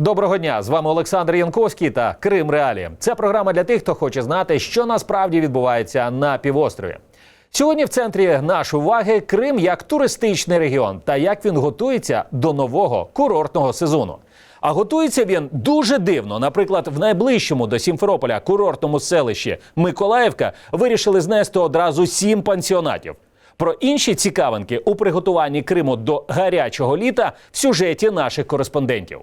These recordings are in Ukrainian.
Доброго дня! З вами Олександр Янковський та Крим Реалі. Це програма для тих, хто хоче знати, що насправді відбувається на півострові. Сьогодні в центрі нашої уваги Крим як туристичний регіон та як він готується до нового курортного сезону. А готується він дуже дивно. Наприклад, в найближчому до Сімферополя курортному селищі Миколаївка вирішили знести одразу сім пансіонатів. Про інші цікавинки у приготуванні Криму до гарячого літа в сюжеті наших кореспондентів.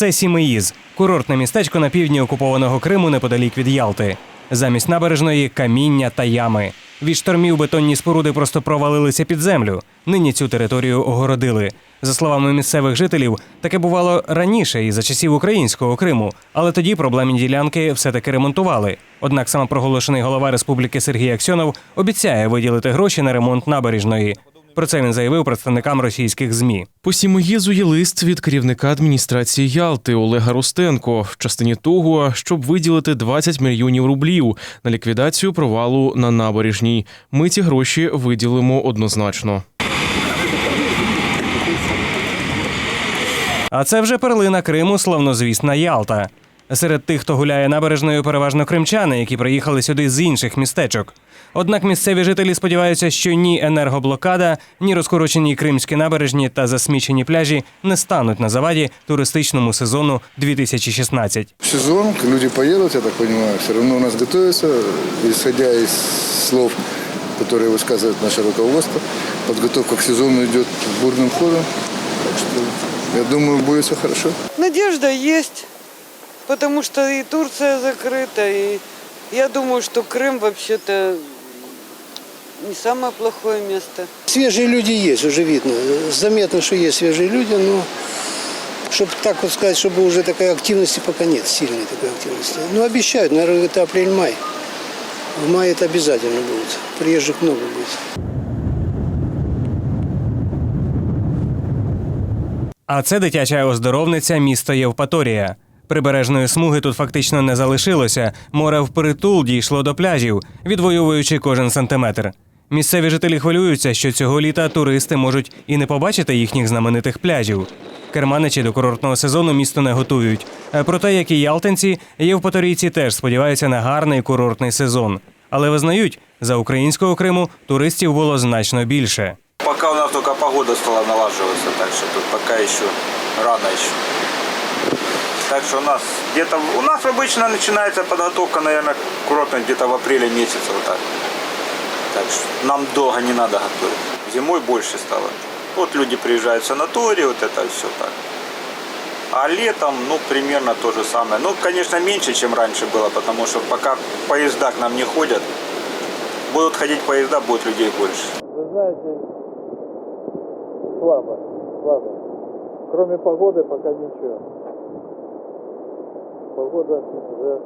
Це Сімеїз, курортне містечко на півдні окупованого Криму неподалік від Ялти. Замість набережної каміння та ями. Від штормів бетонні споруди просто провалилися під землю. Нині цю територію огородили. За словами місцевих жителів, таке бувало раніше і за часів українського Криму, але тоді проблемні ділянки все-таки ремонтували. Однак самопроголошений голова республіки Сергій Аксьонов обіцяє виділити гроші на ремонт набережної. Про це він заявив представникам російських змі. По Сімоїзу є лист від керівника адміністрації Ялти Олега Ростенко в частині того, щоб виділити 20 мільйонів рублів на ліквідацію провалу на набережній. Ми ці гроші виділимо однозначно. А це вже перлина Криму, славнозвісна Ялта. Серед тих, хто гуляє набережною, переважно кримчани, які приїхали сюди з інших містечок. Однак місцеві жителі сподіваються, що ні енергоблокада, ні розкорочені кримські набережні та засмічені пляжі не стануть на заваді туристичному сезону 2016. В сезон люди поедут, я так понимаю, все равно у нас готовятся, исходя из слов, которые высказывает наше руководство. Подготовка к сезону идет бурным ходом. Так что, я думаю, будет все хорошо. Надежда есть, потому что и Турция закрыта, и я думаю, что Крым вообще-то не самое плохое место. Свежие люди есть, уже видно. Заметно, что есть свежие люди, но чтобы так вот сказать, чтобы уже такой активности пока нет, сильной такой активности. Ну, обещают, наверное, это апрель-май. В мае это обязательно будет. Приезжих много будет. А це дитяча оздоровниця місто Євпаторія. Прибережної смуги тут фактично не залишилося. Море впритул дійшло до пляжів, відвоюючи кожен сантиметр. Місцеві жителі хвилюються, що цього літа туристи можуть і не побачити їхніх знаменитих пляжів. Керманичі до курортного сезону місто не готують. Е, Проте, як і ялтинці, євпаторійці теж сподіваються на гарний курортний сезон. Але визнають, за українського Криму туристів було значно більше. Пока у нас только погода стала налаживаться, так что тут пока еще рано еще. Так что у нас где-то у нас обычно начинается подготовка, наверное, курортная где-то в апреле месяце вот так. Так что нам долго не надо готовить. Зимой больше стало. Вот люди приезжают в санаторий, вот это все так. А летом, ну, примерно то же самое. Ну, конечно, меньше, чем раньше было, потому что пока поезда к нам не ходят, будут ходить поезда, будет людей больше. Вы знаете, слабо, слабо. Кроме погоды пока ничего. Погода уже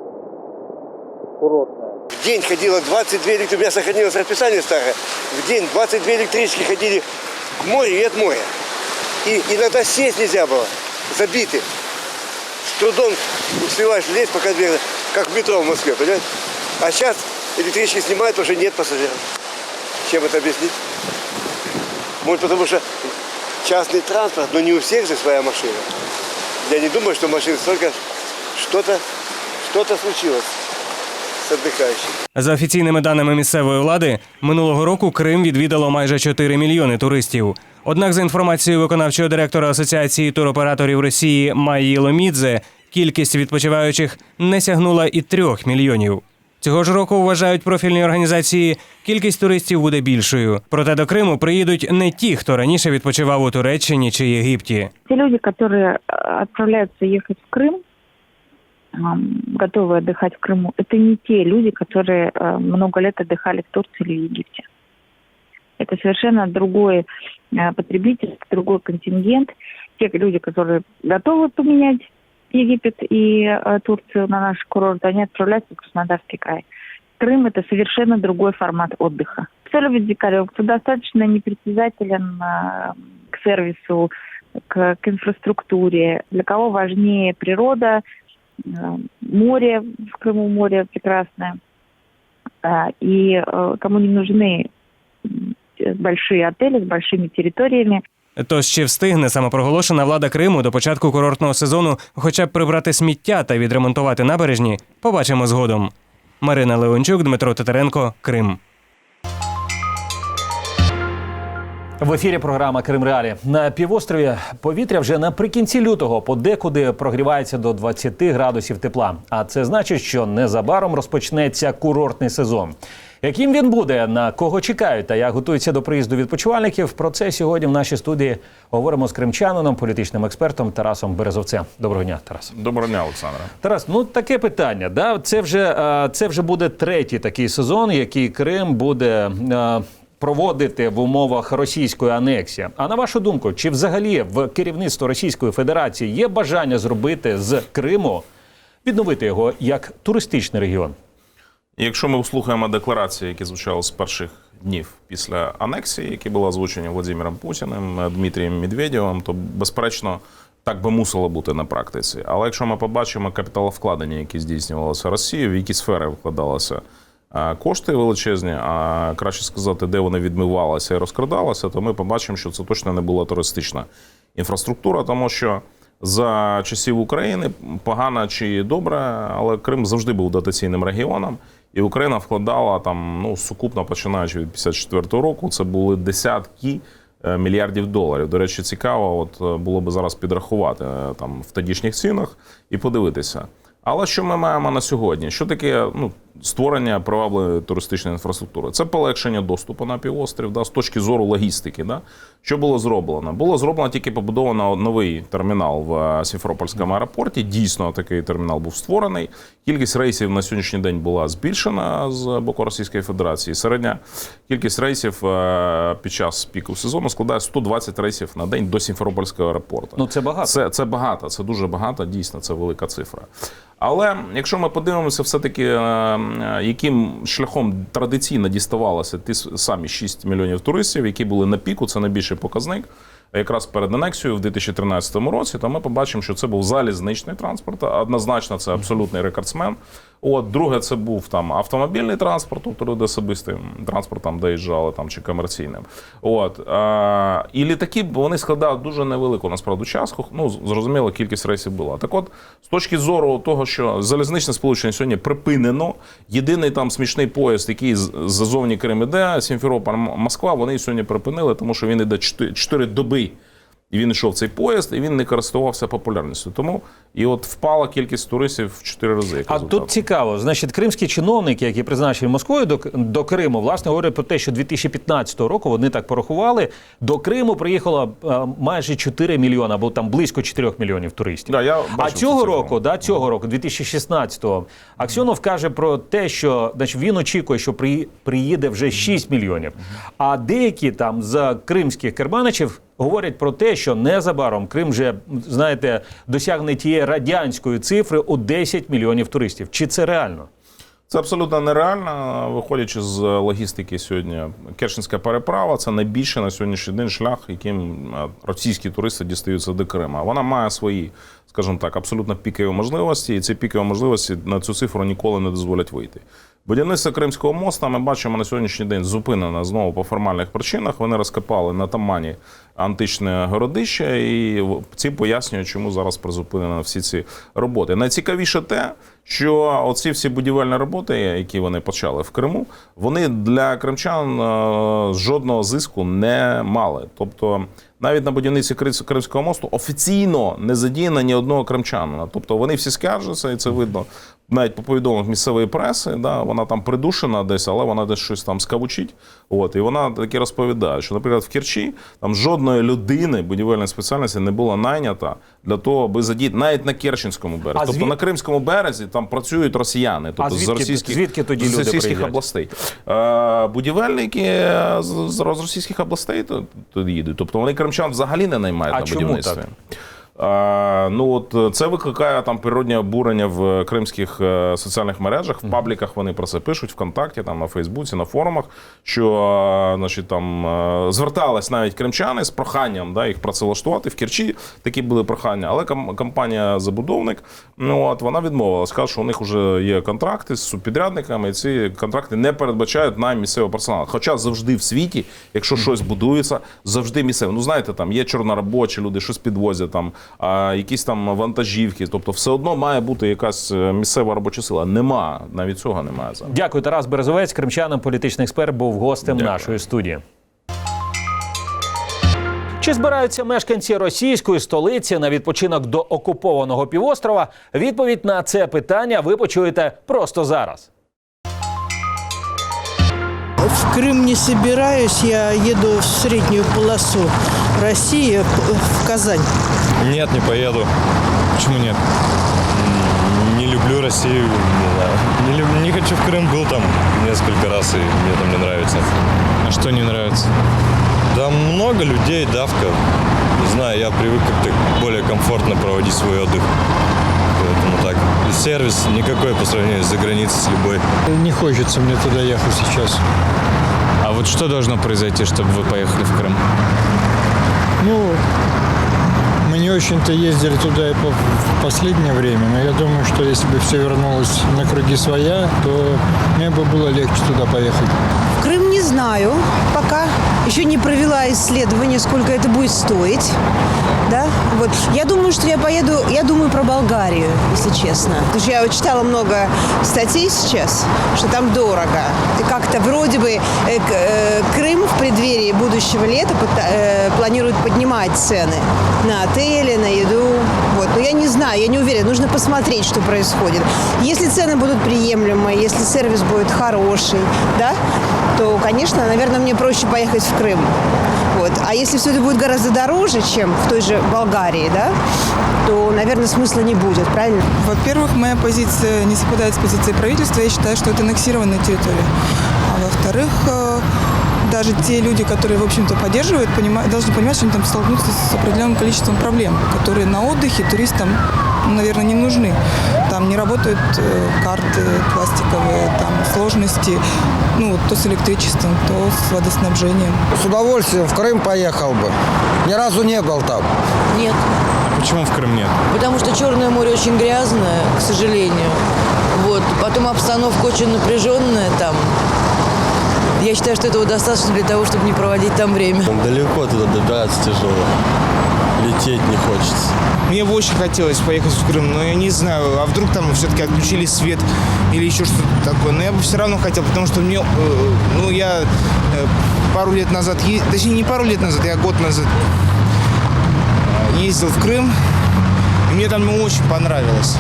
курортная. В день ходило 22 электрички, у меня сохранилось расписание старое. В день 22 электрички ходили к морю и от моря. И иногда сесть нельзя было, забиты. С трудом успеваешь лезть, пока дверь, как в метро в Москве, понимаешь? А сейчас электрички снимают, что нет пассажиров. Чем это объяснить? Может, потому что частный транспорт, но не у всех же своя машина. Я не думаю, что машин столько, что-то, что-то случилось с отдыхающими. За офіційними даними місцевої влади, минулого року Крим відвідало майже 4 мільйони туристів. Однак, за інформацією виконавчого директора Асоціації туроператорів Росії Майї Ломідзе, кількість відпочиваючих не сягнула і трьох мільйонів. Цього ж року вважають профільні організації, кількість туристів буде більшою. Проте до Криму приїдуть не ті, хто раніше відпочивав у Туреччині чи Єгипті. Те люди, которые э, отправляются ехать в Крым, ам, Готовы отдыхать в Крыму, это не те люди, которые э, много лет отдыхали в Турции или Египте. Это совершенно другой э, потребитель, другой контингент. Те люди, которые готовы поменять Египет и э, Турцию на наш курорт, они отправляются в Краснодарский край. Крым – это совершенно другой формат отдыха. Кто любит дикарев, кто достаточно непритязателен к сервису, к, к инфраструктуре, для кого важнее природа, море, в Крыму море прекрасное, Э, И э, кому не нужны м, большие отели с большими территориями, Тож чи встигне самопроголошена влада Криму до початку курортного сезону хоча б прибрати сміття та відремонтувати набережні, побачимо згодом. Марина Леончук, Дмитро Титаренко, Крим. В ефірі програма Крим Реалі на півострові повітря вже наприкінці лютого подекуди прогрівається до 20 градусів тепла. А це значить, що незабаром розпочнеться курортний сезон. Яким він буде, на кого чекають та як готуються до приїзду відпочивальників? Про це сьогодні в нашій студії говоримо з кримчанином, політичним експертом Тарасом Березовцем. Доброго дня, Тарас. Доброго дня, Олександре. Тарас, ну таке питання. Да? Це, вже, е, це вже буде третій такий сезон, який Крим буде е, проводити в умовах російської анексії. А на вашу думку, чи взагалі в керівництво Російської Федерації є бажання зробити з Криму, відновити його як туристичний регіон? Якщо ми слухаємо декларації, які звучали з перших днів після анексії, які були озвучені Владимиром Путіним, Дмитрієм Медведєвим, то безперечно так би мусило бути на практиці. Але якщо ми побачимо капіталовкладення, які здійснювалися Росією, в які сфери вкладалися е, кошти величезні, а краще сказати, де вони відмивалися і розкрадалися, то ми побачимо, що це точно не була туристична інфраструктура, тому що. За часів України погано чи добре, але Крим завжди був дотаційним регіоном, і Україна вкладала там ну сукупно починаючи від 54-го року. Це були десятки е, мільярдів доларів. До речі, цікаво, от е, було би зараз підрахувати е, там в тодішніх цінах і подивитися. Але що ми маємо на сьогодні? Що таке ну, створення привабливої туристичної інфраструктури? Це полегшення доступу на півострів, да, з точки зору логістики. Да? Що було зроблено? Було зроблено тільки побудовано новий термінал в е, Сімферопольському аеропорті. Дійсно, такий термінал був створений. Кількість рейсів на сьогоднішній день була збільшена з боку Російської Федерації. Середня кількість рейсів е, під час піку сезону складає 120 рейсів на день до Сімферопольського аеропорту. Ну це багато. Це, це багато, це дуже багато, дійсно, це велика цифра. Але якщо ми подивимося, все-таки, е, е, яким шляхом традиційно діставалося ті самі 6 мільйонів туристів, які були на піку, це найбільший показник. Якраз перед анексією в 2013 році, то ми побачимо, що це був залізничний транспорт. Однозначно, це абсолютний рекордсмен. От, друге, це був там автомобільний транспорт, тобто люди особистим транспортом доїжджали там чи комерційним. От е, і літаки вони складають дуже невелику насправді частку. Ну зрозуміло, кількість рейсів була. Так, от з точки зору того, що залізничне сполучення сьогодні припинено. Єдиний там смішний поїзд, який зазовні Крим іде, Сімферополь, Москва, вони сьогодні припинили, тому що він іде 4 доби. І він йшов цей поїзд, і він не користувався популярністю. Тому і от впала кількість туристів в 4 рази. як А результат. тут цікаво, значить, кримські чиновники, які призначені Москвою до, до Криму, власне говорять про те, що 2015 року вони так порахували. До Криму приїхало е, майже 4 мільйони, або там близько 4 мільйонів туристів. Да, я а бачив цю цього року, да, цього року, 2016-го, Аксьонов каже про те, що значить, він очікує, що при, приїде вже 6 мільйонів. А деякі там з кримських керманичів говорять про те, що незабаром Крим вже, знаєте, досягне тієї радянської цифри у 10 мільйонів туристів. Чи це реально? Це абсолютно нереально, виходячи з логістики сьогодні. Керченська переправа це найбільший на сьогоднішній день шлях, яким е, російські туристи дістаються до Крима. Вона має свої, скажімо так, абсолютно пікові можливості, і ці пікові можливості на цю цифру ніколи не дозволять вийти. Будівництво Кримського моста ми бачимо на сьогоднішній день зупинено знову по формальних причинах. Вони розкопали на Тамані античне городище, і ці пояснюють, чому зараз призупинено всі ці роботи. Найцікавіше те, що оці всі будівельні роботи, які вони почали в Криму, вони для кримчан е, жодного зиску не мали. Тобто навіть на будівниці Кримського мосту офіційно не задіяно ні одного кримчанина. Тобто вони всі скаржаться, і це видно навіть по повідомленнях місцевої преси. Да, вона там придушена десь, але вона десь щось там скавучить. От, і вона таки розповідає, що, наприклад, в Керчі там жодної людини будівельної спеціальності не була найнята для того, аби задіяти навіть на Керченському березі. А тобто звід- на Кримському березі там працюють росіяни, тобто а звідки- російських, звідки тоді з російських областей. Е, будівельники е, з, з російських областей тут їдуть. Тобто вони кримчан взагалі не наймають А на чому будівництві. так? Ну от е, це викликає там природнє обурення в кримських е, соціальних мережах. В пабліках вони про це пишуть ВКонтакті, там на Фейсбуці, на форумах. Що е, значить там звертались навіть кримчани з проханням да, їх працевлаштувати в Керчі. Такі були прохання. Але ком- компанія забудовник ну от вона відмовилась. Каже, що у них вже є контракти з субпідрядниками, і ці контракти не передбачають найм місцевого персоналу. Хоча завжди в світі, якщо щось будується, завжди місцеве. Ну знаєте, там є чорноробочі люди, щось підвозять там, якісь там вантажівки. Тобто, все одно має бути якась е, місцева робоча сила. Нема навіть цього немає зараз. Дякую, Тарас Березовець, кримчанин, політичний експерт, був гостем Дякую. нашої студії. Чи збираються мешканці російської столиці на відпочинок до окупованого півострова? Відповідь на це питання ви почуєте просто зараз. В Крым не собираюсь, я еду в среднюю полосу России, в Казань. Нет, не поеду. Почему нет? Не люблю Россию, не знаю. Не, люб- не хочу в Крым, был там несколько раз, и мне там не нравится. А что не нравится? Да много людей, давка. Не знаю, я привык как-то более комфортно проводить свой отдых. Поэтому так. И сервис никакой по сравнению с заграницей, с любой. Не хочется мне туда ехать сейчас. А вот что должно произойти, чтобы вы поехали в Крым? Ну, очень-то ездили туда и по- в последнее время, но я думаю, что если бы все вернулось на круги своя, то мне бы было легче туда поехать. Крым не знаю пока. Еще не провела исследование, сколько это будет стоить. Да? Вот. Я думаю, что я поеду, я думаю про Болгарию, если честно. Потому что я читала много статей сейчас, что там дорого. И как-то вроде бы э, э, Крым в преддверии будущего лета пыта- э, планирует поднимать цены на отели, на еду. Вот. Но я не знаю, я не уверена. Нужно посмотреть, что происходит. Если цены будут приемлемые, если сервис будет хороший, да, то, конечно, наверное, мне проще поехать в Крым. Вот. А если все это будет гораздо дороже, чем в той же Болгарии, да, то, наверное, смысла не будет, правильно? Во-первых, моя позиция не совпадает с позицией правительства. Я считаю, что это аннексированная территория. А во-вторых, э, даже те люди, которые, в общем-то, поддерживают, понима- должны понимать, что они там столкнутся с определенным количеством проблем, которые на отдыхе туристам, наверное, не нужны. Там не работают э, карты пластиковые, там сложности, ну, то с электричеством, то с водоснабжением. С удовольствием в Крым поехал бы. Ни разу не был там. Нет, А почему в Крым нет? потому что Черное море очень грязное, к сожалению. Вот. Потом обстановка очень напряженная там. Я считаю, что этого достаточно для того, чтобы не проводить там время. Далеко туда добираться тяжело. Лететь не хочется. Мне бы очень хотелось поехать в Крым, но я не знаю, а вдруг там все-таки отключили свет или еще что-то такое. Но я бы все равно хотел, потому что мне, э, ну, я э, пару лет назад, точнее, не пару лет назад, я год назад э, ездил в Крым, и мне там ну, очень понравилось.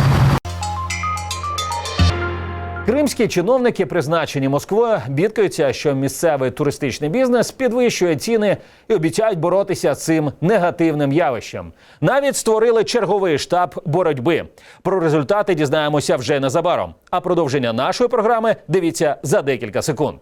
Кримські чиновники, призначені Москвою, бідкаються, що місцевий туристичний бізнес підвищує ціни і обіцяють боротися з цим негативним явищем. Навіть створили черговий штаб боротьби. Про результати дізнаємося вже незабаром. А продовження нашої програми дивіться за декілька секунд.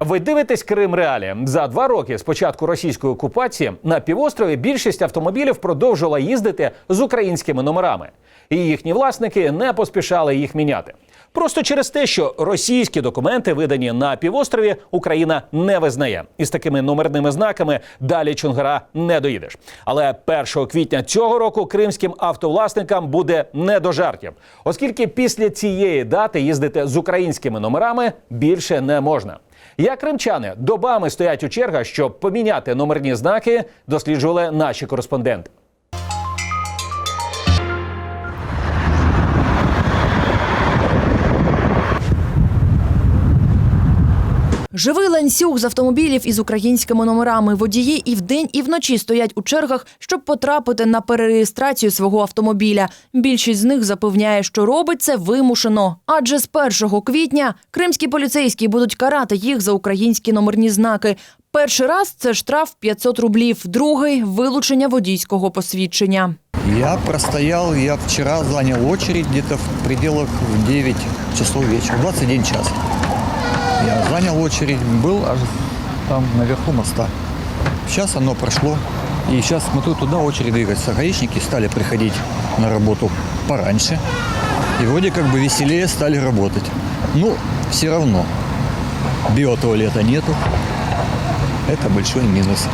Ви дивитесь Крим Реалі. За два роки з початку російської окупації на півострові більшість автомобілів продовжувала їздити з українськими номерами, і їхні власники не поспішали їх міняти. Просто через те, що російські документи, видані на півострові, Україна не визнає. І з такими номерними знаками далі Чонгара не доїдеш. Але 1 квітня цього року кримським автовласникам буде не до жартів, оскільки після цієї дати їздити з українськими номерами більше не можна. Як кримчани добами стоять у чергах, щоб поміняти номерні знаки, досліджували наші кореспонденти. Живий ланцюг з автомобілів із українськими номерами. Водії і вдень, і вночі стоять у чергах, щоб потрапити на перереєстрацію свого автомобіля. Більшість з них запевняє, що робить це вимушено. Адже з 1 квітня кримські поліцейські будуть карати їх за українські номерні знаки. Перший раз це штраф 500 рублів, другий вилучення водійського посвідчення. Я простоял, я вчера занял очередь где-то в пределах в 9 часов вечера, 21 час. Я занял очередь, был аж там наверху моста. Сейчас оно прошло, И сейчас смотрю, туда очередь двигается. Гаишники стали приходить на работу пораньше. И вроде как бы веселее стали работать. Ну, все равно. Биотуалета нету. Это большой минус.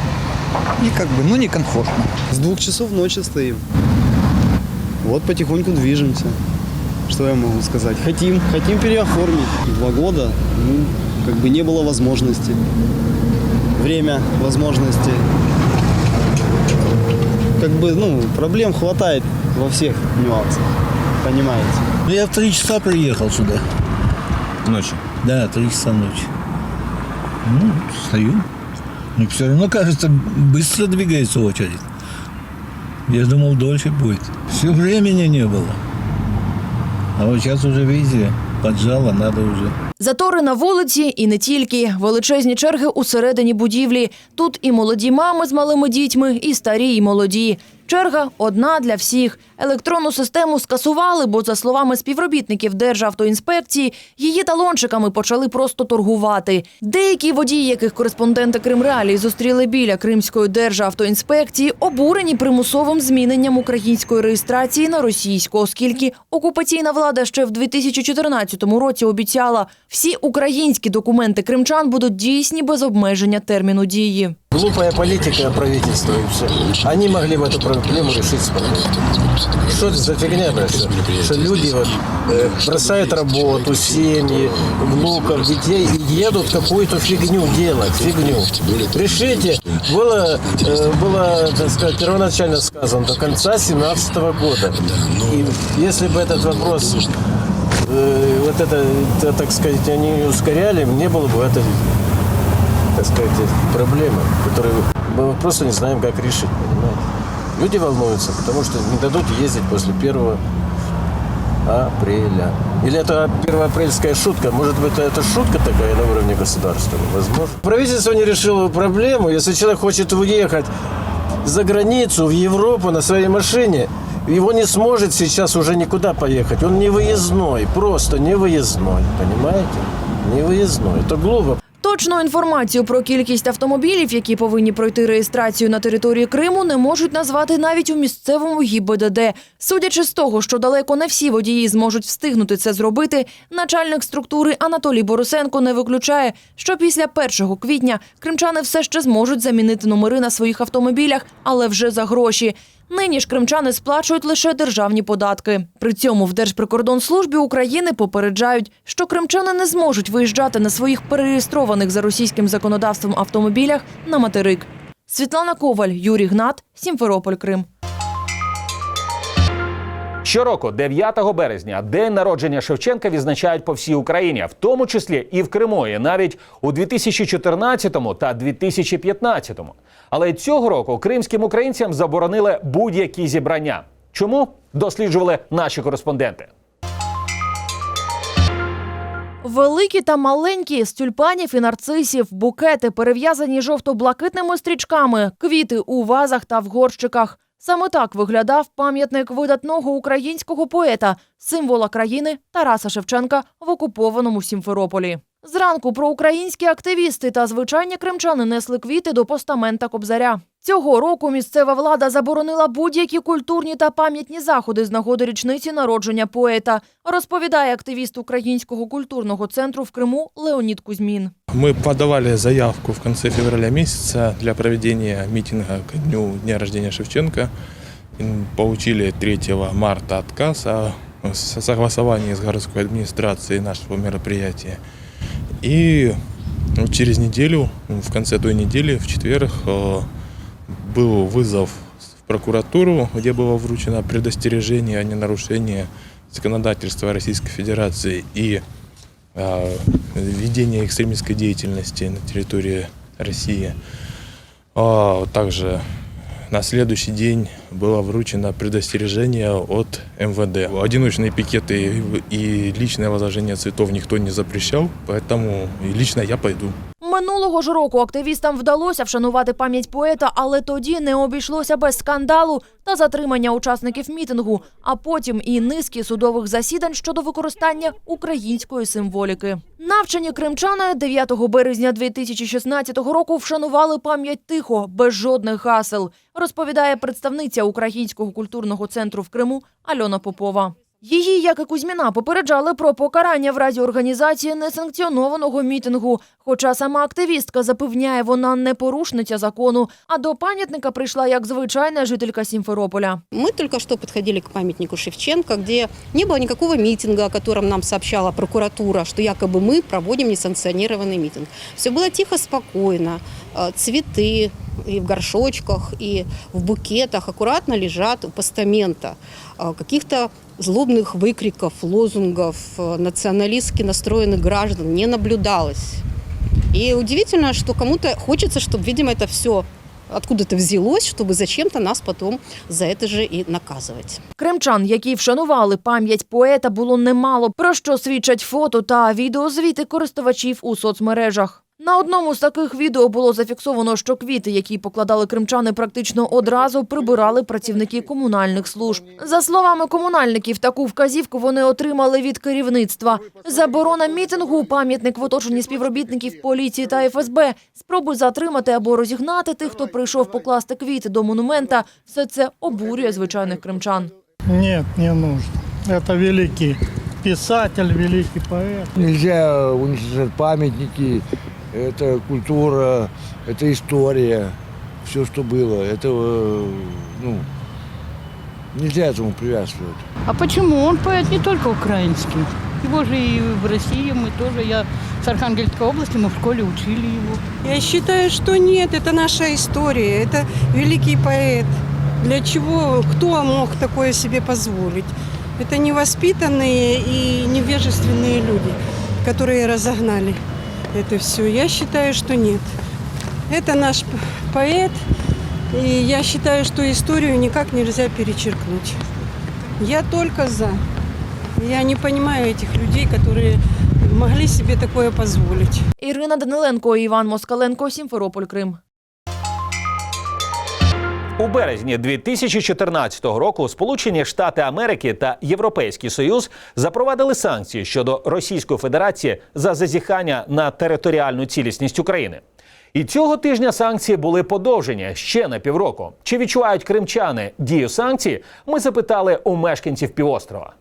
И как бы, ну, некомфортно. С двух часов ночи стоим. Вот потихоньку движемся. Что я могу сказать? Хотим, хотим переоформить. Два года, ну, как бы не было возможности. Время, возможности. Как бы, ну, проблем хватает во всех нюансах. Понимаете? Ну, я в три часа приехал сюда. Ночью? Да, три часа ночи. Ну, стою. Но все равно, кажется, быстро двигается очередь. Я думал, дольше будет. Все времени не было. А от зараз уже, візі поджала, надо уже. Затори на вулиці і не тільки. Величезні черги усередині будівлі. Тут і молоді мами з малими дітьми, і старі, і молоді. Черга одна для всіх. Електронну систему скасували, бо, за словами співробітників Державтоінспекції, її талончиками почали просто торгувати. Деякі водії, яких кореспонденти Кримреалії зустріли біля Кримської Державтоінспекції, обурені примусовим зміненням української реєстрації на російську, оскільки окупаційна влада ще в 2014 році обіцяла, всі українські документи кримчан будуть дійсні без обмеження терміну дії. Глупая политика правительства и все. Они могли бы эту проблему решить спокойно. Что это за фигня такая? Что люди вот, э, бросают работу, семьи, внуков, детей и едут какую-то фигню делать, фигню. Решите, было, э, было, так сказать, первоначально сказано до конца 2017 года. И если бы этот вопрос, э, вот это, так сказать, они ускоряли, не было бы этой так сказать, проблемы, которые мы просто не знаем, как решить, понимаете? Люди волнуются, потому что не дадут ездить после 1 апреля. Или это первоапрельская шутка? Может быть, это шутка такая на уровне государства? Возможно. Правительство не решило проблему. Если человек хочет уехать за границу, в Европу на своей машине, его не сможет сейчас уже никуда поехать. Он не выездной, просто не выездной, понимаете? Не выездной. Это глупо. Точну інформацію про кількість автомобілів, які повинні пройти реєстрацію на території Криму, не можуть назвати навіть у місцевому ГІБДД. Судячи з того, що далеко не всі водії зможуть встигнути це зробити, начальник структури Анатолій Борисенко не виключає, що після 1 квітня кримчани все ще зможуть замінити номери на своїх автомобілях, але вже за гроші. Нині ж кримчани сплачують лише державні податки. При цьому в Держприкордонслужбі України попереджають, що кримчани не зможуть виїжджати на своїх перереєстрованих за російським законодавством автомобілях на материк. Світлана Коваль, Юрій Гнат, Сімферополь, Крим. Щороку, 9 березня, день народження Шевченка відзначають по всій Україні, в тому числі і в Криму, і навіть у 2014 та 2015. Але цього року кримським українцям заборонили будь-які зібрання. Чому досліджували наші кореспонденти? Великі та маленькі з тюльпанів і нарцисів, букети, перев'язані жовто-блакитними стрічками, квіти у вазах та в горщиках. Саме так виглядав пам'ятник видатного українського поета, символа країни Тараса Шевченка в окупованому Сімферополі. Зранку проукраїнські активісти та звичайні кримчани несли квіти до постамента Кобзаря. Цього року місцева влада заборонила будь-які культурні та пам'ятні заходи з нагоди річниці народження поета, розповідає активіст Українського культурного центру в Криму Леонід Кузьмін. Мы подавали заявку в конце февраля месяца для проведения митинга к дню дня рождения Шевченко. М, Получили 3 марта отказ о согласовании с городской администрацией нашего мероприятия. И через неделю, в конце той недели, в четверг, был вызов в прокуратуру, где было вручено предостережение о ненарушении законодательства Российской Федерации и э, ведения экстремистской деятельности на территории России. А Также на следующий день было вручено предостережение от МВД. Одиночные пикеты и личное возложение цветов никто не запрещал, поэтому лично я пойду. Минулого ж року активістам вдалося вшанувати пам'ять поета, але тоді не обійшлося без скандалу та затримання учасників мітингу, а потім і низки судових засідань щодо використання української символіки. Навчені кримчани 9 березня 2016 року вшанували пам'ять тихо, без жодних гасел, розповідає представниця Українського культурного центру в Криму Альона Попова. Її, як і Кузьміна, попереджали про покарання в разі організації несанкціонованого мітингу. Хоча сама активістка запевняє, вона не порушниця закону, а до пам'ятника прийшла як звичайна жителька Сімферополя. Мы только что подходили к памятнику Шевченко, где не было никакого митинга, о котором нам сообщала прокуратура, что якобы мы проводим несанкционированный митинг. Все было тихо, спокойно. Э, Цветы и в горшочках, и в букетах аккуратно лежат у постамента. Э, Каких-то злобных выкриков, лозунгов, э, националистски настроенных граждан не наблюдалось. И удивительно, что кому-то хочется, чтобы, видимо, это все откуда-то взялось, чтобы зачем-то нас потом за это же и наказывать. Кримчан, які вшанували пам'ять поета, було немало, про що свідчать фото та відеозвіти користувачів у соцмережах. На одному з таких відео було зафіксовано, що квіти, які покладали кримчани, практично одразу прибирали працівники комунальних служб. За словами комунальників, таку вказівку вони отримали від керівництва. Заборона мітингу, пам'ятник в оточенні співробітників поліції та ФСБ, спроби затримати або розігнати тих, хто прийшов покласти квіти до монумента. Все це обурює звичайних кримчан. Нет, не нужно. Это великий писатель, великий поэт. Нельзя уничтожать памятники. Это культура, это история. Все, что было. Это, э, ну, нельзя этому привязывать. А почему? Он поэт не только украинский. Его же и в России мы тоже, я с Архангельской области, мы в школе учили его. Я считаю, что нет, это наша история, это великий поэт. Для чего, кто мог такое себе позволить? Это невоспитанные и невежественные люди, которые разогнали это все. Я считаю, что нет. Это наш п- поэт, и я считаю, что историю никак нельзя перечеркнуть. Я только за. Я не понимаю этих людей, которые могли себе такое позволить. Ірина Даниленко, Іван Москаленко, Сімферополь, Крим. У березні 2014 року Сполучені Штати Америки та Європейський Союз запровадили санкції щодо Російської Федерації за зазіхання на територіальну цілісність України. І цього тижня санкції були подовжені ще на півроку. Чи відчувають кримчани дію санкцій? Ми запитали у мешканців півострова.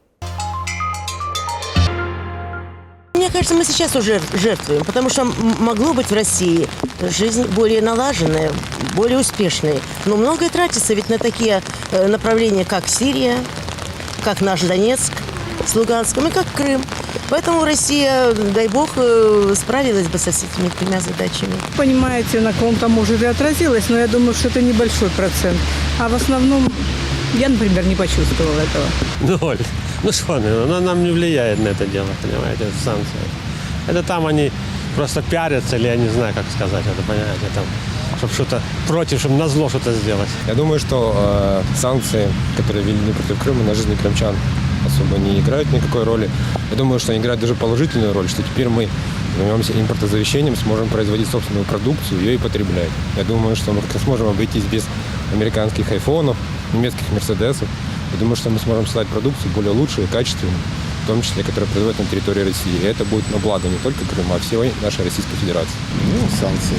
Мне кажется, мы сейчас уже жертвуем, потому что могло быть в России жизнь более налаженная, более успешной. Но многое тратится ведь на такие э, направления, как Сирия, как наш Донецк с Луганском и как Крым. Поэтому Россия, дай бог, э, справилась бы со всеми этими тремя задачами. Понимаете, на ком-то может и отразилось, но я думаю, что это небольшой процент. А в основном я, например, не почувствовала этого. Ноль. Ну что, ну, оно нам не влияет на это дело, понимаете, санкции. Это там они просто пиарятся, или я не знаю, как сказать это, понимаете, там, чтобы что-то против, чтобы на зло что-то сделать. Я думаю, что э, санкции, которые введены против Крыма на жизни крымчан, особо не играют никакой роли. Я думаю, что они играют даже положительную роль, что теперь мы займемся импортозавещением, сможем производить собственную продукцию, ее и потреблять. Я думаю, что мы сможем обойтись без американских айфонов, немецких мерседесов. Думаю, что мы сможем создать продукцию более лучшую и качественную, в том числе, которая производится на территории России. И это будет на благо не только Крыма, а всей нашей Российской Федерации. Ну, санкции.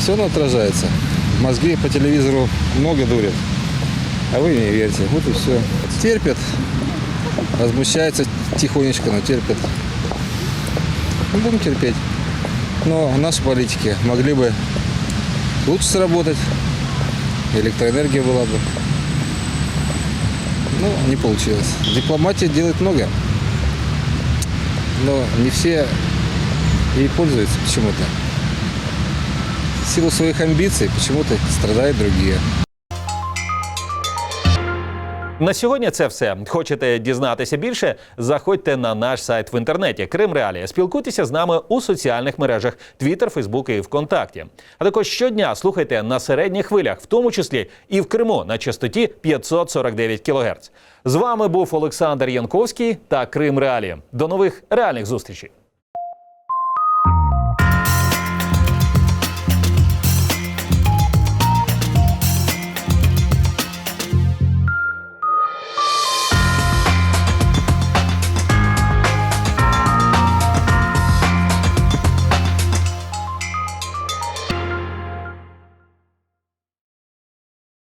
Все отражается. В Москве по телевизору много дурят, а вы не верьте. Вот и все. Терпят, возмущаются тихонечко, но терпят. Ну, Будем терпеть. Но наши политики могли бы лучше сработать, электроэнергия была бы. Но не получилось. Дипломатия делает много, но не все ей пользуются почему-то. В силу своих амбиций почему-то страдают другие. На сьогодні це все. Хочете дізнатися більше? Заходьте на наш сайт в інтернеті Крим Реалія. Спілкуйтеся з нами у соціальних мережах Twitter, Facebook і ВКонтакті. А також щодня слухайте на середніх хвилях, в тому числі і в Криму на частоті 549 кГц. З вами був Олександр Янковський та Крим Реалія. До нових реальних зустрічей.